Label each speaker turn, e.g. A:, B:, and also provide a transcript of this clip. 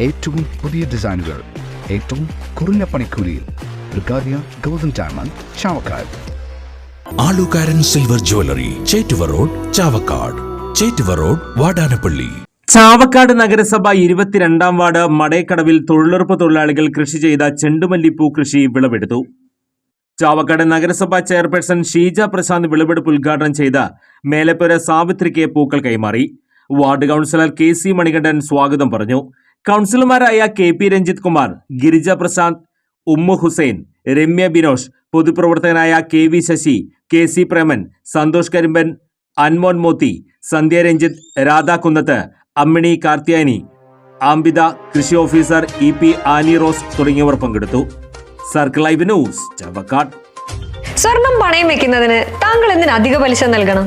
A: ഏറ്റവും പുതിയ ഡിസൈനുകൾ ഏറ്റവും കുറഞ്ഞ പണിക്കൂലിയിൽ ബ്രിഗാദിയ golden diamond Chavakkad.
B: Alukaran silver jewellery Chettuva road Chavakkad. Chettuva road Vadanappally.
C: Chavakkad നഗരസഭ ഇരുപത്തിരണ്ടാം വാർഡ് മടയക്കടവിൽ തൊഴിലുറപ്പ് തൊഴിലാളികൾ കൃഷി ചെയ്ത ചെണ്ടുമല്ലിപ്പൂ കൃഷി വിളവെടുത്തു. ചാവക്കാട് നഗരസഭാ ചെയർപേഴ്സൺ ഷീജ പ്രശാന്ത് വിളവെടുപ്പ് ഉദ്ഘാടനം ചെയ്ത് മേലപ്പുര സാവിത്രിക്ക് പൂക്കൾ കൈമാറി. Ward councillor K C Manikandan സ്വാഗതം പറഞ്ഞു. കൗൺസിലർമാരായ K P Ranjith Kumar Girija Prashant Ummu Hussain Ramya Binosh പൊതുപ്രവർത്തകനായ K V Sasi K C Preman Santhosh Karimban Anmon Mothi Sandhya Ranjith Radhakunnath Ammini Karthiyani Ambitha കൃഷി officer E P Annie Rose തുടങ്ങിയവർ പങ്കെടുത്തു. Circle live news Chavakkad.
D: സ്വർണം പണയം വെക്കുന്നതിന് താങ്കൾ എന്തിന് അധിക പലിശ നൽകണം?